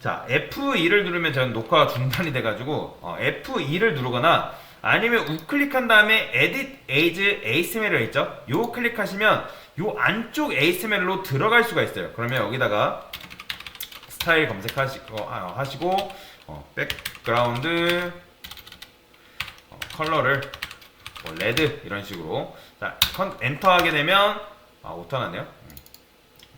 자 F2를 누르면 저는 녹화가 중단이 돼가지고 어, F2를 누르거나 아니면 우클릭한 다음에 Edit As ASMR이 있죠? 요 클릭하시면 요 안쪽 ASMR로 들어갈 수가 있어요. 그러면 여기다가 스타일 검색하시고 아, 하시고 어, 백그라운드 어, 컬러를 뭐 레드 이런 식으로 자 컨, 엔터 하게 되면 아 오타 났네요. 음.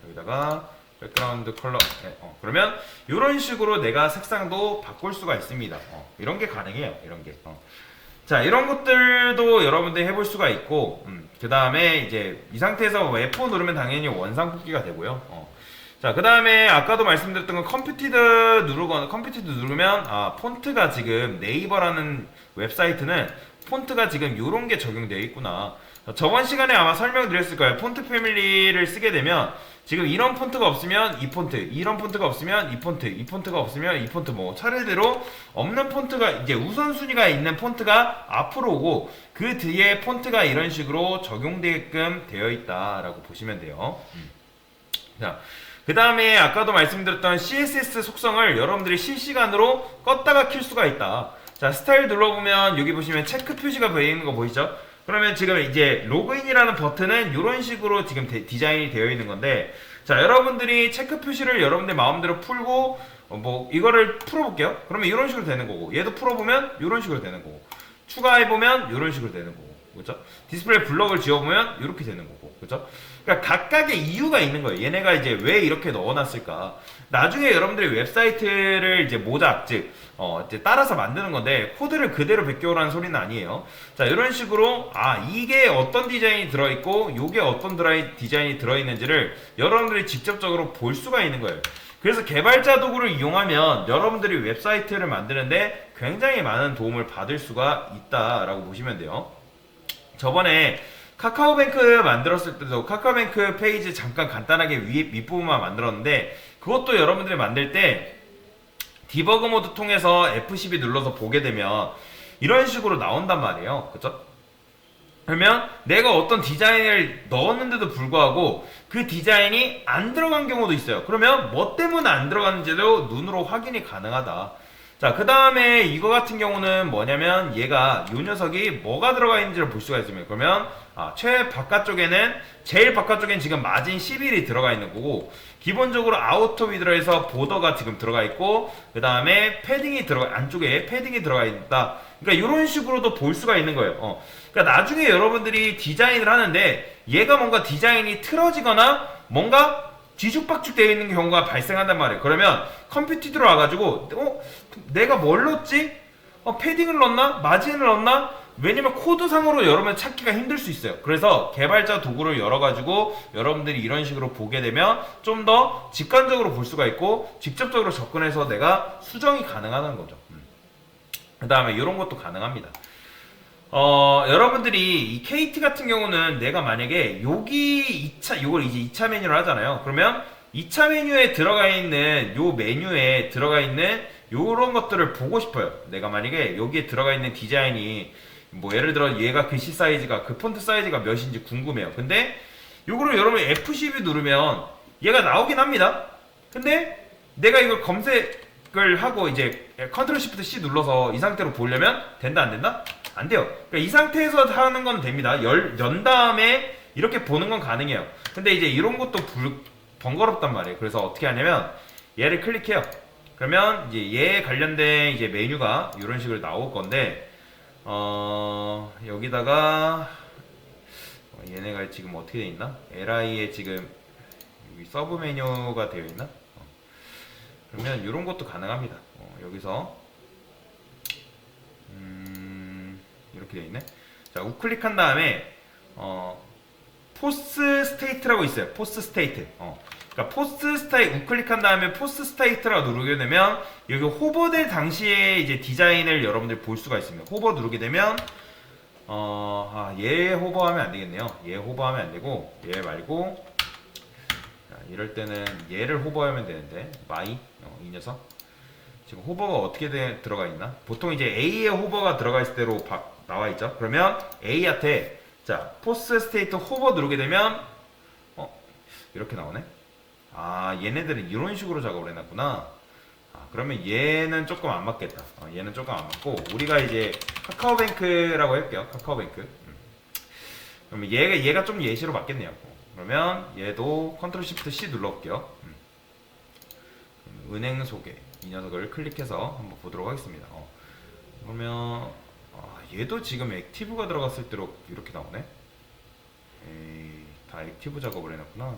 여기다가 백그라운드 컬러 네, 어, 그러면 이런 식으로 내가 색상도 바꿀 수가 있습니다. 어, 이런 게 가능해요. 이런 게. 어. 자 이런 것들도 여러분들이 해볼 수가 있고 그 다음에 이제 이 상태에서 F4 누르면 당연히 원상 뽑기가 되고요. 어. 자, 그 다음에 아까도 말씀드렸던 건 컴퓨티드 누르거나 컴퓨티드 누르면 아, 폰트가 지금 네이버라는 웹사이트는 폰트가 지금 요런 게 적용되어 있구나. 저번 시간에 아마 설명드렸을 거예요. 폰트 패밀리를 쓰게 되면 지금 이런 폰트가 없으면 이 폰트, 이런 폰트가 없으면 이 폰트, 이 폰트가 없으면 이 폰트 뭐 차례대로 없는 폰트가 이제 우선순위가 있는 폰트가 앞으로 오고 그 뒤에 폰트가 이런 식으로 적용되게끔 되어 있다라고 보시면 돼요. 음. 자, 그 다음에 아까도 말씀드렸던 CSS 속성을 여러분들이 실시간으로 껐다가 킬 수가 있다. 자, 스타일 눌러보면 여기 보시면 체크 표시가 있는 거 보이죠? 그러면 지금 이제 로그인이라는 버튼은 이런 식으로 지금 데- 디자인이 되어 있는 건데, 자, 여러분들이 체크 표시를 여러분들 마음대로 풀고, 어, 뭐, 이거를 풀어볼게요. 그러면 이런 식으로 되는 거고, 얘도 풀어보면 이런 식으로 되는 거고, 추가해보면 이런 식으로 되는 거고, 그죠? 디스플레이 블럭을 지워보면 이렇게 되는 거고, 그죠? 그러니까 각각의 이유가 있는 거예요. 얘네가 이제 왜 이렇게 넣어놨을까? 나중에 여러분들이 웹사이트를 이제 모작, 즉, 어, 이제 따라서 만드는 건데, 코드를 그대로 베껴오라는 소리는 아니에요. 자, 이런 식으로, 아, 이게 어떤 디자인이 들어있고, 요게 어떤 드라이, 디자인이 들어있는지를 여러분들이 직접적으로 볼 수가 있는 거예요. 그래서 개발자 도구를 이용하면 여러분들이 웹사이트를 만드는데 굉장히 많은 도움을 받을 수가 있다라고 보시면 돼요. 저번에 카카오뱅크 만들었을 때도 카카오뱅크 페이지 잠깐 간단하게 위, 윗부분만 만들었는데 그것도 여러분들이 만들 때 디버그 모드 통해서 F12 눌러서 보게 되면 이런 식으로 나온단 말이에요. 그죠? 그러면 내가 어떤 디자인을 넣었는데도 불구하고 그 디자인이 안 들어간 경우도 있어요. 그러면 뭐 때문에 안 들어갔는지도 눈으로 확인이 가능하다. 자, 그 다음에 이거 같은 경우는 뭐냐면 얘가 이 녀석이 뭐가 들어가 있는지를 볼 수가 있습니다. 그러면 아, 최 바깥쪽에는 제일 바깥쪽엔 지금 마진 11이 들어가 있는 거고 기본적으로 아우터 위드로에서 보더가 지금 들어가 있고 그 다음에 패딩이 들어가 안쪽에 패딩이 들어가 있다. 그러니까 이런 식으로도 볼 수가 있는 거예요. 어. 그러니까 나중에 여러분들이 디자인을 하는데 얘가 뭔가 디자인이 틀어지거나 뭔가 뒤죽박죽 되어 있는 경우가 발생한단 말이에요. 그러면 컴퓨터로 와가지고 어 내가 뭘 넣었지? 어 패딩을 넣었나? 마진을 넣었나? 왜냐면 코드상으로 여러분 찾기가 힘들 수 있어요. 그래서 개발자 도구를 열어가지고 여러분들이 이런 식으로 보게 되면 좀 더 직관적으로 볼 수가 있고 직접적으로 접근해서 내가 수정이 가능하다는 거죠. 그 다음에 이런 것도 가능합니다. 어, 여러분들이 이 KT 같은 경우는 내가 만약에 여기 2차, 요걸 이제 2차 메뉴를 하잖아요. 그러면 2차 메뉴에 들어가 있는 요 메뉴에 들어가 있는 요런 것들을 보고 싶어요. 내가 만약에 여기에 들어가 있는 디자인이 뭐 예를 들어 얘가 글씨 사이즈가 그 폰트 사이즈가 몇인지 궁금해요. 근데 요거를 여러분 F12 누르면 얘가 나오긴 합니다. 근데 내가 이걸 검색을 하고 이제 컨트롤 시프트 C 눌러서 이 상태로 보려면 된다 안 된다? 안 돼요. 그러니까 이 상태에서 하는 건 됩니다. 열, 연 다음에 이렇게 보는 건 가능해요. 근데 이제 이런 것도 불, 번거롭단 말이에요. 그래서 어떻게 하냐면 얘를 클릭해요. 그러면 이제 얘에 관련된 이제 메뉴가 이런 식으로 나올 건데 어, 여기다가 어, 얘네가 지금 어떻게 돼 있나? LI에 지금 여기 서브 메뉴가 되어 있나? 어. 그러면 이런 것도 가능합니다. 어, 여기서 음, 이렇게 되어 있네. 자, 우클릭한 다음에 어, 포스 스테이트라고 있어요. 포스 스테이트. 어. 그러니까 포스 스타이 우클릭한 다음에 포스 스테이트라고 누르게 되면 여기 호버될 당시에 이제 디자인을 여러분들 볼 수가 있습니다. 호버 누르게 되면 어, 아, 얘 호버하면 안 되겠네요. 얘 호버하면 안 되고 얘 말고 자, 이럴 때는 얘를 호버하면 되는데 마이 어, 이 녀석 지금 호버가 어떻게 돼- 들어가 있나? 보통 이제 A에 호버가 들어가 있을 대로 바- 나와 있죠. 그러면 A한테 자 포스 스테이트 호버 누르게 되면 어 이렇게 나오네. 아 얘네들은 이런 식으로 작업을 해놨구나. 아 그러면 얘는 조금 안 맞겠다. 어, 얘는 조금 안 맞고 우리가 이제 카카오뱅크라고 할게요. 카카오뱅크. 음. 그러면 얘가 얘가 좀 예시로 맞겠네요. 어, 그러면 얘도 컨트롤 시프트 C 눌러볼게요. 음. 은행 소개 이 녀석을 클릭해서 한번 보도록 하겠습니다. 어. 그러면 아, 얘도 지금 액티브가 들어갔을 때로 이렇게 나오네. 에이, 다 액티브 작업을 해놨구나.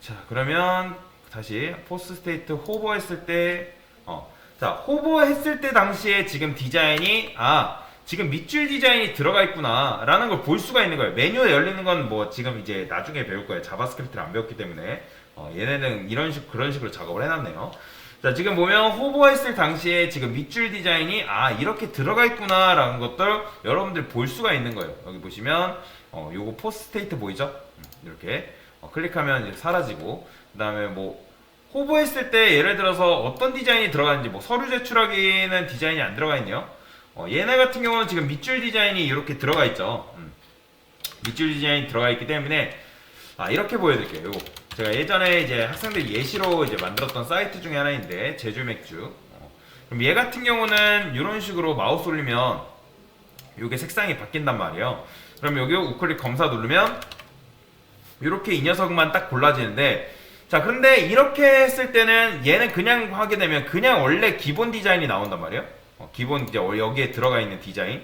자, 그러면 다시 포스 스테이트 호버 했을 때, 어, 자, 호버 했을 때 당시에 지금 디자인이, 아, 지금 밑줄 디자인이 들어가 있구나, 라는 걸 볼 수가 있는 거예요. 메뉴에 열리는 건 뭐 지금 이제 나중에 배울 거예요. 자바스크립트를 안 배웠기 때문에. 어, 얘네는 이런 식, 그런 식으로 작업을 해놨네요. 자, 지금 보면 호버 했을 당시에 지금 밑줄 디자인이, 아, 이렇게 들어가 있구나, 라는 것들 여러분들 볼 수가 있는 거예요. 여기 보시면, 어, 요거 포스 스테이트 보이죠? 음, 이렇게. 어, 클릭하면 사라지고 그 다음에 뭐 호버했을 때 예를 들어서 어떤 디자인이 들어가는지 뭐 서류 제출하기는 디자인이 안 들어가 있네요 어, 얘네 같은 경우는 지금 밑줄 디자인이 이렇게 들어가 있죠 음. 밑줄 디자인이 들어가 있기 때문에 아 이렇게 보여드릴게요 요거 제가 예전에 이제 학생들 예시로 이제 만들었던 사이트 중에 하나인데 제주 맥주. 어, 그럼 얘 같은 경우는 이런 식으로 마우스 올리면 요게 색상이 바뀐단 말이에요. 그럼 여기 우클릭 검사 누르면 이렇게 이 녀석만 딱 골라지는데 자 근데 이렇게 했을 때는 얘는 그냥 하게 되면 그냥 원래 기본 디자인이 나온단 말이에요. 어, 기본 이제 여기에 들어가 있는 디자인.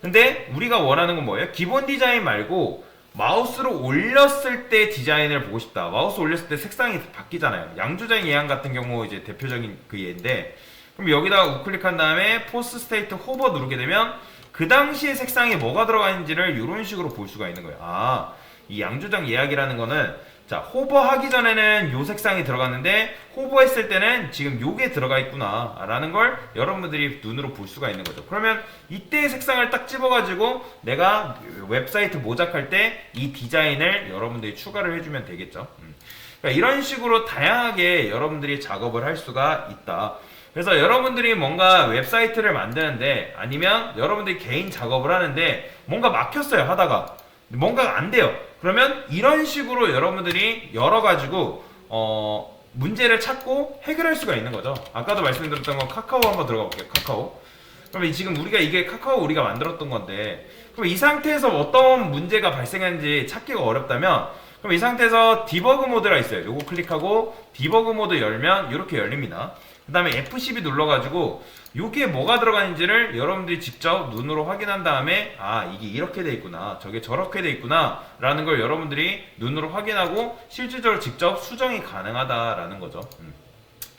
근데 우리가 원하는 건 뭐예요? 기본 디자인 말고 마우스로 올렸을 때 디자인을 보고 싶다. 마우스 올렸을 때 색상이 바뀌잖아요. 양조장 예향 같은 경우 이제 대표적인 그 예인데 그럼 여기다가 우클릭한 다음에 포스 스테이트 호버 누르게 되면 그 당시에 색상에 뭐가 들어가 있는지를 이런 식으로 볼 수가 있는 거예요. 아 이 양조장 예약이라는 거는 자 호버 하기 전에는 요 색상이 들어갔는데 호버 했을 때는 지금 요게 들어가 있구나 라는 걸 여러분들이 눈으로 볼 수가 있는 거죠 그러면 이때의 색상을 딱 집어 가지고 내가 웹사이트 모작할 때 이 디자인을 여러분들이 추가를 해주면 되겠죠 음. 그러니까 이런 식으로 다양하게 여러분들이 작업을 할 수가 있다 그래서 여러분들이 뭔가 웹사이트를 만드는데 아니면 여러분들이 개인 작업을 하는데 뭔가 막혔어요 하다가 뭔가 안 돼요. 그러면 이런 식으로 여러분들이 열어가지고 어 문제를 찾고 해결할 수가 있는 거죠. 아까도 말씀드렸던 건 카카오 한번 들어가 볼게요. 카카오. 그러면 지금 우리가 이게 카카오 우리가 만들었던 건데 그럼 이 상태에서 어떤 문제가 발생했는지 찾기가 어렵다면 그럼 이 상태에서 디버그 모드가 있어요. 요거 클릭하고 디버그 모드 열면 이렇게 열립니다. 그 다음에 F12 눌러가지고 요게 뭐가 들어가는지를 여러분들이 직접 눈으로 확인한 다음에 아 이게 이렇게 돼 있구나 저게 저렇게 돼 있구나 라는 걸 여러분들이 눈으로 확인하고 실질적으로 직접 수정이 가능하다라는 거죠. 음.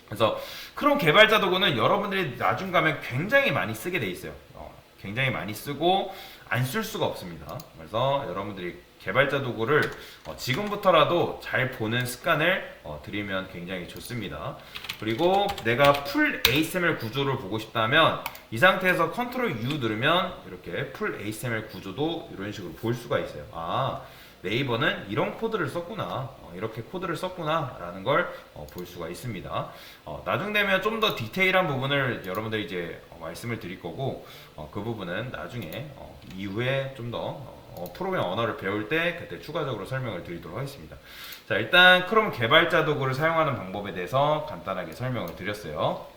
그래서 크롬 개발자 도구는 여러분들이 나중 가면 굉장히 많이 쓰게 돼 있어요. 어, 굉장히 많이 쓰고 안 쓸 수가 없습니다. 그래서 여러분들이 개발자 도구를 어, 지금부터라도 잘 보는 습관을 어, 들이면 굉장히 좋습니다. 그리고 내가 풀 ASMR 구조를 보고 싶다면 이 상태에서 컨트롤 U 누르면 이렇게 풀 ASMR 구조도 이런 식으로 볼 수가 있어요. 아 네이버는 이런 코드를 썼구나 어, 이렇게 코드를 썼구나 라는 걸볼 수가 있습니다 어, 나중 되면 좀 더 디테일한 부분을 여러분들이 이제 어, 말씀을 드릴 거고 어, 그 부분은 나중에 어, 이후에 좀더 어, 프로그램 언어를 배울 때 그때 추가적으로 설명을 드리도록 하겠습니다. 자, 일단 크롬 개발자 도구를 사용하는 방법에 대해서 간단하게 설명을 드렸어요.